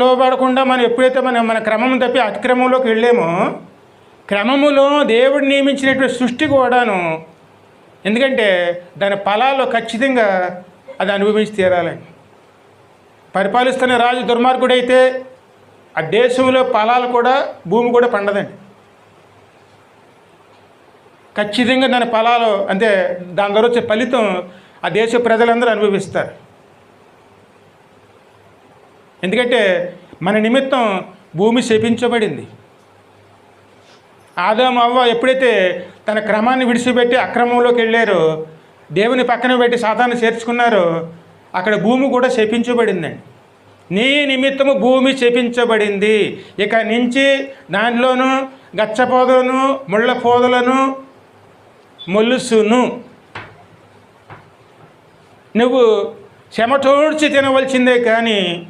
లోబడకుండా మనం ఎప్పుడైతే మనం మన క్రమం తప్పి అతిక్రమంలోకి వెళ్ళామో క్రమములో దేవుడు నియమించినటువంటి సృష్టి కూడాను ఎందుకంటే దాని ఫలాలు ఖచ్చితంగా అది అనుభవించి తీరాలని పరిపాలిస్తున్న రాజు దుర్మార్గుడైతే ఆ దేశంలో ఫలాలు కూడా భూమి కూడా పండదండి. ఖచ్చితంగా దాని ఫలాలు అంటే దాని ద్వారా వచ్చే ఫలితం ఆ దేశ ప్రజలందరూ అనుభవిస్తారు. ఎందుకంటే మన నిమిత్తం భూమి శపించబడింది. ఆదాం అవ్వ ఎప్పుడైతే తన క్రమాన్ని విడిచిపెట్టి అక్రమంలోకి వెళ్ళారో దేవుని పక్కన పెట్టి సాధారణ చేర్చుకున్నారో అక్కడ భూమి కూడా శపించబడిందండి. నీ నిమిత్తము భూమి శపించబడింది. ఇక నుంచి దానిలోను గచ్చపోదలను ముళ్ళ పోదలను మొలుసును. నువ్వు చెమటోడ్చి తినవలసిందే కానీ